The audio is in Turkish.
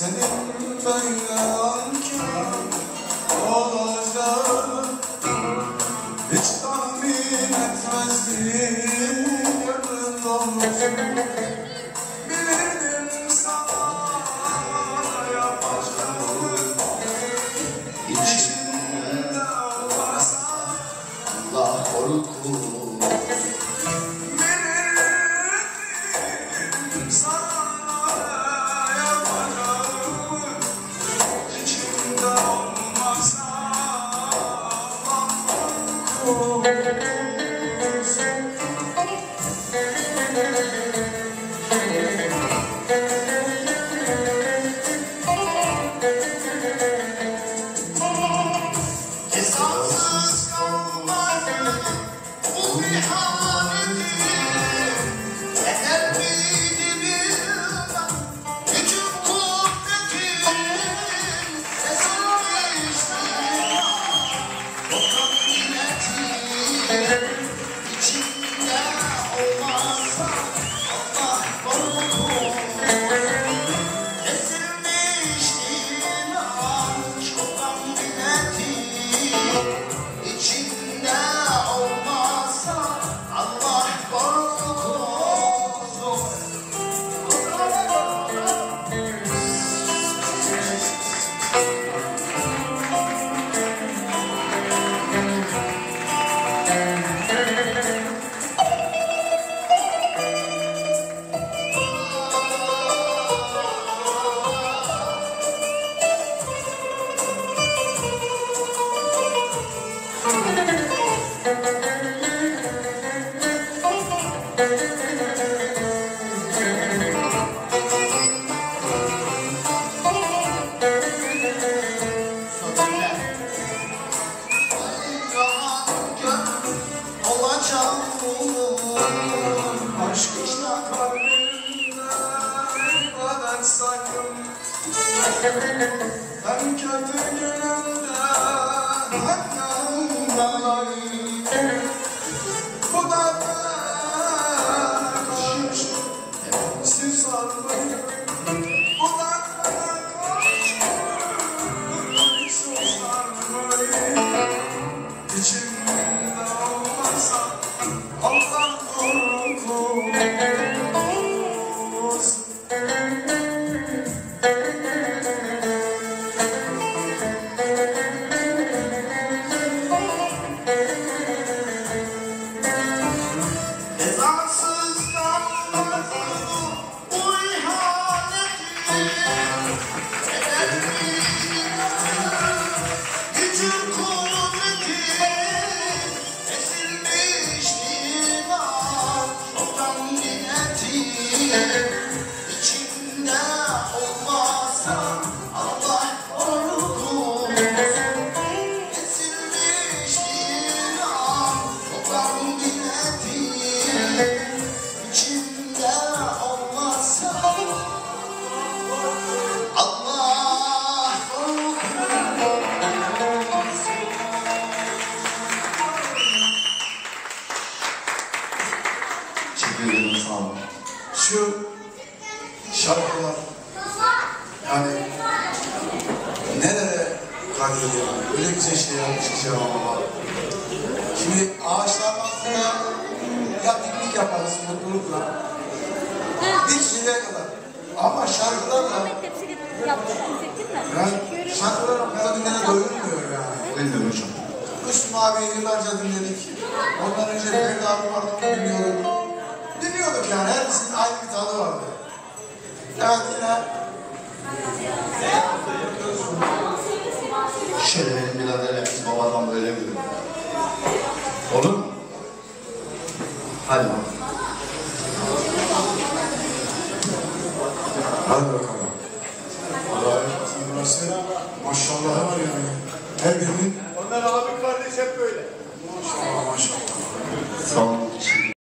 Senin feryan kim olacak Hiç tahmin etmezdim yarın olsun Bilirdim sana yapacağımı Oh, Ben kötü günümde yani nereye kaydediyor? Öyle güzel şey yapmış ki Cenab-ı Allah. Şimdi ağaçların altında ya piknik yaparız mutlulukla. Bir süre kadar. Ama şarkılarla Tepsi getirip yaptın mı? Çektin mi? yani şarkılar yani. Bilmiyorum hocam. Müslüm abi yıllarca dinledik. Ondan önce Ferdi abi vardı onu dinliyorduk. Dinliyorduk yani hepsinin ayrı bir tadı böyle bir. Olur mu? Hadi bakalım. Hadi bakalım. Allah'a burası maşallah var yani. Her birinin Onlar abi kardeş hep böyle. maşallah maşallah. Sağ olun.